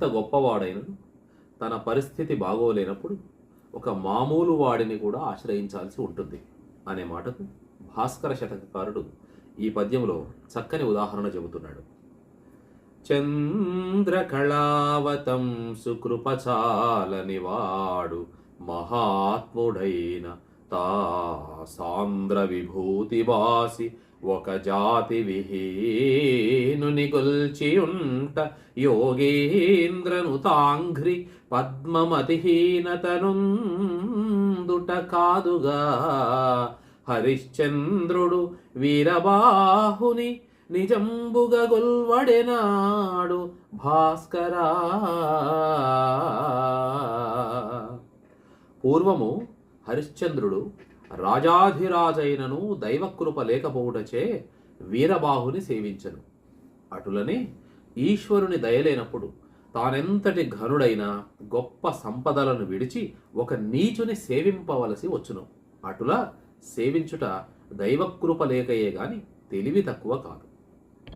ఎంత గొప్పవాడైనను తన పరిస్థితి బాగోలేనప్పుడు ఒక మామూలు వాడిని కూడా ఆశ్రయించాల్సి ఉంటుంది అనే మాటకు భాస్కర శతకకారుడు ఈ పద్యంలో చక్కని ఉదాహరణ చెబుతున్నాడు. చంద్రకళావతం సుకృపచాలని వాడు మహాత్ముడైన తా సాంద్ర విభూతివాసి ఒక జాతి విహీన గొల్చి ఉంట యోగేంద్రను తాంఘ్రి పద్మమతిహీనతనుందుట కాదుగా. హరిశ్చంద్రుడు వీరబాహుని నిజంబుగ గొల్వడెనాడు భాస్కరా. పూర్వము హరిశ్చంద్రుడు రాజాధిరాజైనను దైవకృప లేకపోవుటచే వీరబాహుని సేవించను. అటులనే ఈశ్వరుని దయలేనప్పుడు తానెంతటి ఘనుడైనా గొప్ప సంపదలను విడిచి ఒక నీచుని సేవింపవలసి వచ్చును. అటులా సేవించుట దైవకృప లేకయే గాని తెలివి తక్కువ కాదు.